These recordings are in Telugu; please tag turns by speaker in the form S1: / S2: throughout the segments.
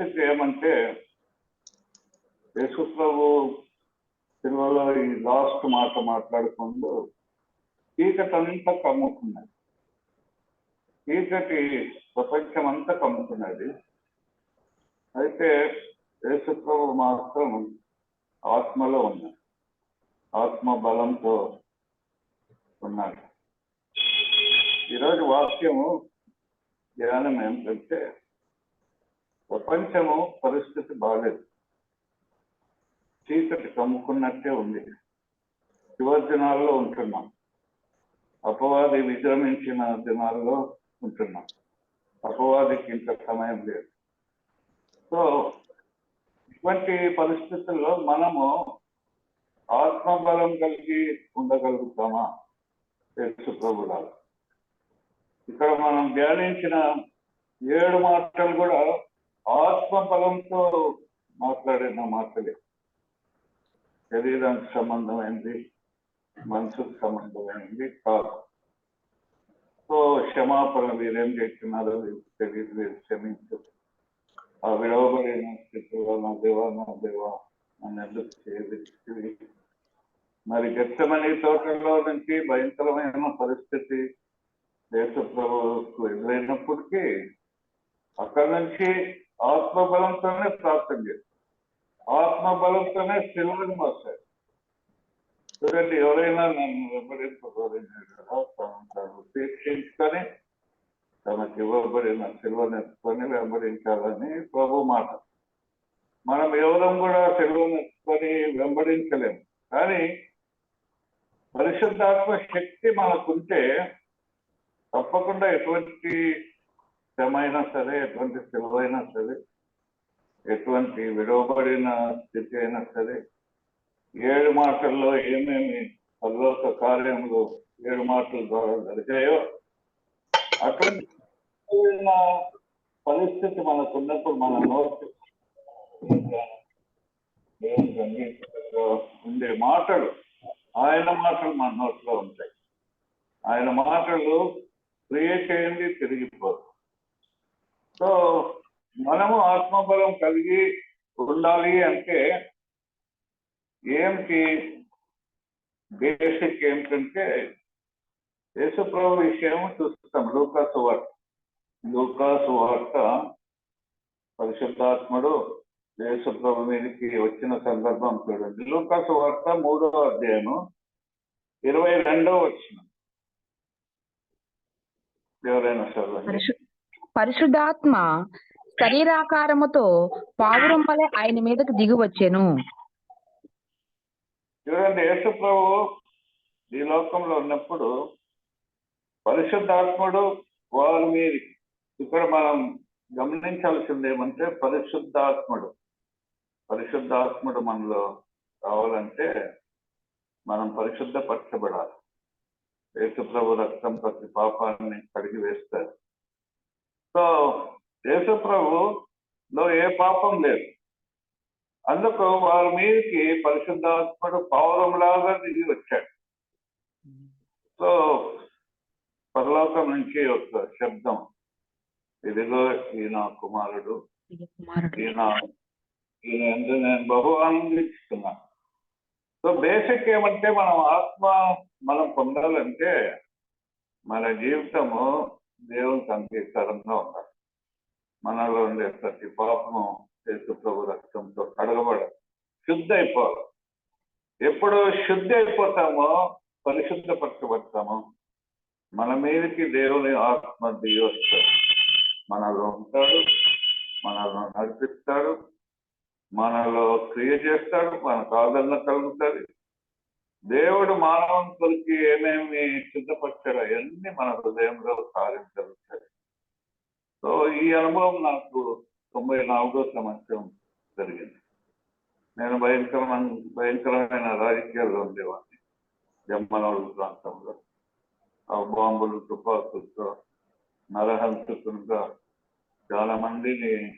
S1: పరిస్థితి ఏమంటే యేసు ప్రభు సినిమాలో ఈ లాస్ట్ మాట మాట్లాడుకుంటూ చీకటి కమ్ముకున్నది. చీకటి ప్రపంచం అంతా కమ్ముకున్నది. అయితే యేసు ప్రభు మాత్రం ఆత్మలో ఉన్నాడు. ఆత్మ బలంతో ఉన్నాడు. ఈరోజు వాక్యము ధ్యానం ఏంటంటే ప్రపంచము పరిస్థితి బాగాలేదు చీకటి కమ్ముకున్నట్టే ఉంది. చివరి దినాల్లో ఉంటున్నాం. అపవాది విజృంభించిన దినాల్లో ఉంటున్నాం. అపవాదికి ఇంత సమయం లేదు. సో ఇటువంటి పరిస్థితుల్లో మనము ఆత్మబలం కలిగి ఉండగలుగుతామా? తెలుసు ప్రభులాగా ఇక్కడ మనం ధ్యానించిన ఏడు మాటలు కూడా ఆత్మ బలంతో మాట్లాడిన మాటలే. శరీరానికి సంబంధమైంది మనసుకు సంబంధమైంది కాదు. సో క్షమాపణ మీరేం చేస్తున్నారో తెలియదు మీరు క్షమించు ఆ విడవబడిన స్థితిలో నా దేవా నా దేవా నన్ను ఎందుకు చేయదు మరి గచ్చమని తోటలో నుంచి భయంకరమైన పరిస్థితి దేశ ప్రభువుకు ఎదురైనప్పటికీ అక్కడి నుంచి ఆత్మబలంతోనే ప్రాప్తం చేస్తారు ఆత్మబలంతోనే సిలువని మోస్తారు చూడండి ఎవరైనా నన్ను వెంబడింపబడిన కదా తను తాను తనకు ఇవ్వబడిన సిలువను వెంబడించాలని ప్రభు మాట. మనం ఎవరం కూడా సిల్వ నేర్చుకొని వెంబడించలేము. కానీ పరిశుద్ధాత్మ శక్తి మనకుంటే తప్పకుండా ఎటువంటి శ్రమైనా సరే ఎటువంటి సెలవైనా సరే ఎటువంటి విడవబడిన స్థితి అయినా సరే ఏడు మాటల్లో ఏమేమి పల్లోక కార్యములు ఏడు మాటల ద్వారా జరిగాయో అటువంటి పరిస్థితి మనకున్నప్పుడు మన నోటి ఉండే మాటలు ఆయన మాటలు మన నోట్లో ఉంటాయి. ఆయన మాటలు క్రియ చేయండి తిరిగిపోదు సో మనము ఆత్మబలం కలిగి ఉండాలి అంటే ఏంటి బేసిక్ ఏమిటంటే యేసుప్రభు విషయం చూస్తాం. లూకాసు వార్త. లూకాసు వార్త పరిశుద్ధాత్ముడు యేసుప్రభు మీదకి వచ్చిన సందర్భం చూడండి. లూకాసు వార్త మూడో అధ్యాయం ఇరవై రెండో వచ్చిన ఎవరైనా చదవండి.
S2: పరిశుద్ధాత్మ శరీరాకారముతో పావురం వలె ఆయన మీదకు దిగువచ్చాను.
S1: చూడండి యేసు ప్రభు ఈ లోకంలో ఉన్నప్పుడు పరిశుద్ధాత్ముడు వారి మీద ఇక్కడ మనం గమనించాల్సింది ఏమంటే పరిశుద్ధాత్ముడు. పరిశుద్ధాత్ముడు మనలో రావాలంటే మనం పరిశుద్ధపరచబడాలి. యేసు ప్రభు రక్తం ప్రతి పాపాన్ని కడిగి వేస్తారు సో యేసు ప్రభులో ఏ పాపం లేదు. అందుకు వారి మీదకి పరిశుద్ధాత్ముడు పౌరంలాగా దిగి వచ్చాడు. సో పరలోకం నుంచి ఒక శబ్దం. ఇదిగో ఈయన కుమారుడు.
S2: కుమారుడు.
S1: ఈయన ఈయన ఎందు నేను బహు ఆనందిస్తున్నా. సో బేసిక్ ఏమంటే మనం ఆత్మ మనం పొందాలంటే మన జీవితము దేవుని అంగీకారంగా ఉండాలి మనలో ఉండే ప్రతి పాపము యేసు ప్రభు రక్తంతో కడగబడాలి శుద్ధి అయిపోవాలి ఎప్పుడు శుద్ధి అయిపోతామో పరిశుద్ధపరచబడతామో మన మీదకి దేవుని ఆత్మ దిగి మనలో ఉంటాడు మనలో నడిపిస్తాడు మనలో క్రియ చేస్తాడు మనకు ఆదరణ కలుగుతుంది. దేవుడు మానవంతులకి ఏమేమి సిద్ధపరిచాడో అవన్నీ మన హృదయంలో కార్యం సో ఈ అనుభవం నాకు తొంభై నాలుగో సంవత్సరం జరిగింది. నేను భయంకరమైన భయంకరమైన రాజకీయాల్లో ఉండేవాడిని. జమ్మనోడు ప్రాంతంలో. ఆ బాంబులు తుపాకులతో నరహంసకులుగా చాలా మందిని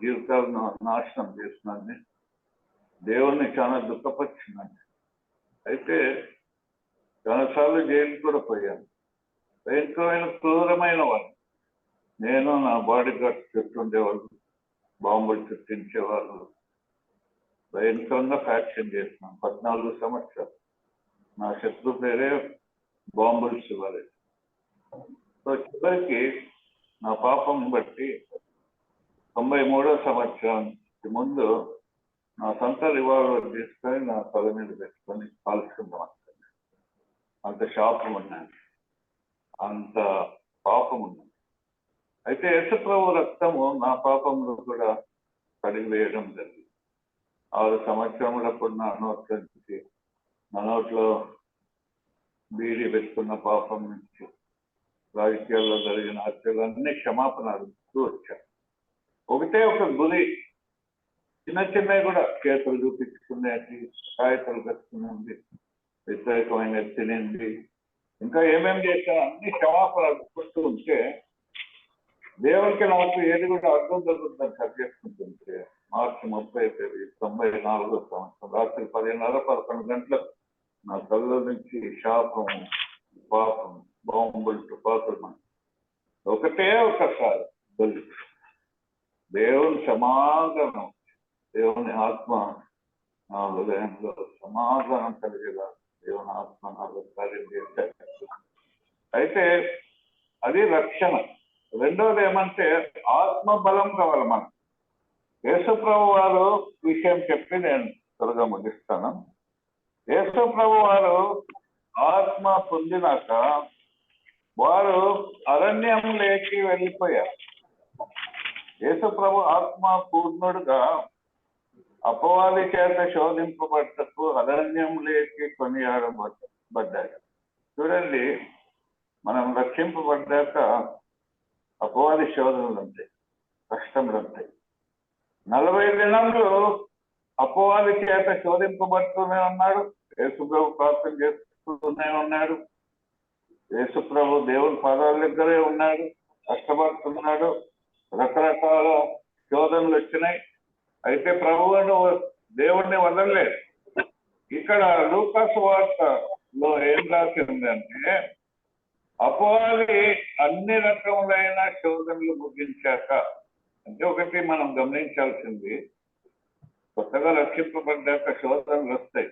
S1: జీవితాలను నాశనం చేసినాన్ని దేవుణ్ణి చాలా దుఃఖపరిచినాను అయితే చాలాసార్లు జైలు కూడా పోయాను. భయంకరమైన క్రూరమైన వాడు. నేను నా బాడీ గార్డ్ చుట్టుండేవాళ్ళు బాంబులు చుట్టించేవాళ్ళు. భయంకరంగా ఫ్యాక్షన్ చేసినాం. పద్నాలుగు సంవత్సరాలు. నా శత్రు పేరే బాంబులు శివారి సో చివరికి నా పాపం బట్టి తొంభై మూడో సంవత్సరానికి ముందు నా సొంత రివాల్వర్ తీసుకొని నా తల మీద పెట్టుకొని కాల్చుకుందాం అంత శాపం ఉన్నాను. అంత పాపం ఉన్నాను. అయితే యశప్రభు రక్తము నా పాపంలో కూడా కడిగివేయడం జరిగింది. ఆరు సంవత్సరములప్పుడు నా నోట్ల నుంచి నా నోట్లో బీడీ పెట్టుకున్న పాపం నుంచి రాజకీయాల్లో జరిగిన హత్యలన్నీ క్షమాపణ అడుగుతూ వచ్చాను. ఒకటే ఒక గురి చిన్న చిన్నవి కూడా చేతులు చూపించుకునేది కాగితాలు కట్టుకునేది వ్యతిరేకమైన తినేది ఇంకా ఏమేమి చేసినా అన్ని క్షమాపణ అడుగుతూ ఉంటే దేవునికి నాకు ఏది కూడా అర్థం జరుగుతుందని కట్ చేసుకుంటుంటే మార్చి ముప్పై తేదీ తొంభై నాలుగో సంవత్సరం రాత్రి పదిన్నర పదకొండు గంటలకు నా కళ్ళ నుంచి శాపం పాపం బాంబులు తుపాకులు ఒకటే ఒకసారి బలి. దేవుని సమాగమం దేవుని ఆత్మ నా హృదయంలో సమాధానం కలిగేలా దేవుని ఆత్మ నాలో కార్యం అయితే అది రక్షణ. రెండోది ఏమంటే ఆత్మ బలం కావాలి మనం యేసుప్రభు వారు విషయం చెప్పి నేను త్వరగా ముగిస్తాను. యేసుప్రభు వారు ఆత్మ పొందినాక వారు అరణ్యం లేకి వెళ్ళిపోయారు. యేసుప్రభు ఆత్మ పూర్ణుడుగా అపవాది చేత శోధింపబడ్డకు అరణ్యంలోకి కొనియాడబడ్డాడు చూడండి మనం రక్షింపబడ్డాక అపవాది శోధనలు ఉంటాయి కష్టములు ఉంటాయి నలభై దినాలు అపవాది చేత శోధింపబడుతూనే ఉన్నాడు యేసుప్రభు ప్రార్థన చేస్తూనే ఉన్నాడు యేసుప్రభు దేవుని పాదాల దగ్గరే ఉన్నాడు కష్టపడుతున్నాడు రకరకాల శోధనలు వచ్చినాయి అయితే ప్రభువును దేవుణ్ణి వదలలేదు. ఇక్కడ లూకస్ వార్తలో ఏం రాసిందంటే అపవాది అన్ని రకములైన శోధనలు ముగించాక అంటే ఒకటి మనం గమనించాల్సింది కొత్తగా రక్షింపబడ్డాక శోధనలు వస్తాయి.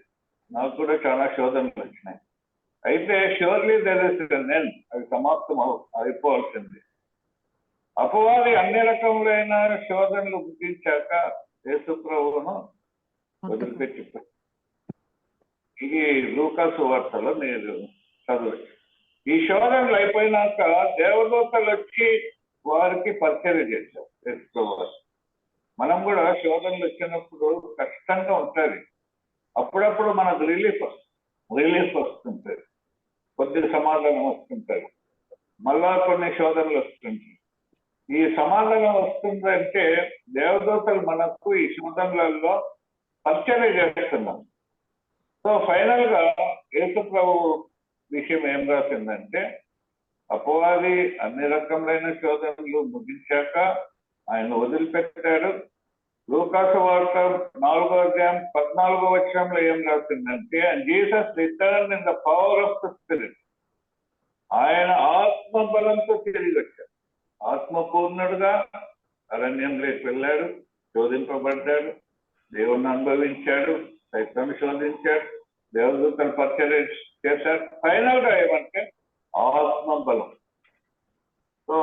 S1: నాకు కూడా చాలా శోధనలు వచ్చినాయి. అయితే షూర్లీ తెలిసిన నేను అది సమాప్తం అవ- అయిపోవాల్సింది. అపవాది అన్ని రకములైన శోధనలు ముగించాక యేసుప్రభువును వదిలిపెట్టి ఇది లూకాసు వార్తలో మీరు చదవచ్చు. ఈ శోధనలు అయిపోయినాక దేవదూతలు వచ్చి వారికి పరిచయం చేశారు యేసుప్రభు మనం కూడా శోధనలు వచ్చినప్పుడు కష్టంగా ఉంటుంది. అప్పుడప్పుడు మనకు రిలీఫ్ రిలీఫ్ వస్తుంటుంది. కొద్ది సమాధానం వస్తుంటుంది. మళ్ళా కొన్ని శోధనలు వస్తుంటాయి. ఈ సమాధానం వస్తుందంటే దేవదూతలు మనకు ఈ శోధనలలో పరిచయం చేస్తున్నాం సో ఫైనల్గా యేసు ప్రభు విషయం ఏం రాసిందంటే అపవాది అన్ని రకములైన శోధనలు ముగించాక ఆయన వదిలిపెట్టాడు. లూకాసు వార్త నాలుగో అధ్యాయం పద్నాలుగో వచ్చంలో ఏం రాసిందంటే Jesus return in the power of the spirit ఆయన ఆత్మ బలంతో తిరిగి వచ్చాడు. ఆత్మపూర్ణుడుగా అరణ్యంలోకి వెళ్ళాడు శోధింపబడ్డాడు దేవుణ్ణి అనుభవించాడు సైతాన్ని శోధించాడు దేవదూతలు పరిచయం చేశాడు. ఫైనల్గా ఏమంటే ఆత్మ బలం సో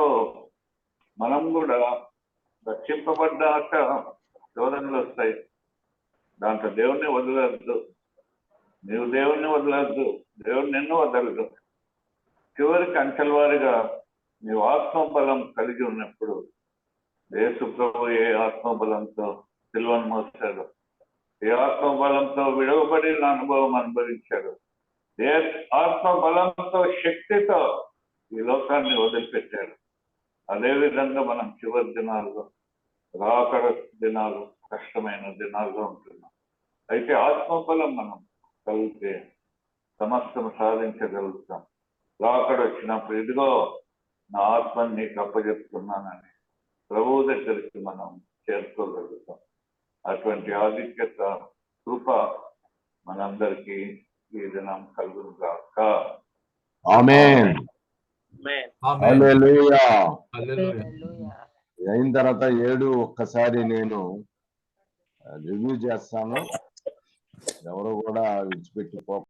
S1: మనం కూడా రక్షింపబడ్డాక శోధనలు వస్తాయి. దాంట్లో దేవుణ్ణి వదలద్దు నీవు దేవుణ్ణి వదలద్దు దేవుడు నిన్ను వదలదు చివరికి అంచెలవారిగా నీవు ఆత్మబలం కలిగి ఉన్నప్పుడు యేసు ప్రభు ఏ ఆత్మబలంతో సిల్వను మోస్తాడు ఏ ఆత్మబలంతో విడవబడి అనుభవం అనుభవించాడు. ఏ ఆత్మబలంతో శక్తితో ఈ లోకాన్ని వదిలిపెట్టాడు. అదే విధంగా మనం చివరి దినాల్లో రాకడ దినాలు కష్టమైన దినాల్లో ఉంటున్నాం. అయితే ఆత్మబలం మనం కలిగితే సమస్తం సాధించగలుగుతాం. రాకడ వచ్చినప్పుడు ఇదిగో నా ఆత్మని నీకు అప్పచెప్తున్నానని ప్రభువు దగ్గరికి మనం చేరుకోగలుగుతాం. అటువంటి ఆధిక్యత కృప మనందరికీ ఈ దినం కలుగును గాక.
S2: హల్లెలూయా.
S3: అయిన తర్వాత ఏడు ఒక్కసారి నేను రివ్యూ చేస్తాను. ఎవరు కూడా విడిచిపెట్టి పో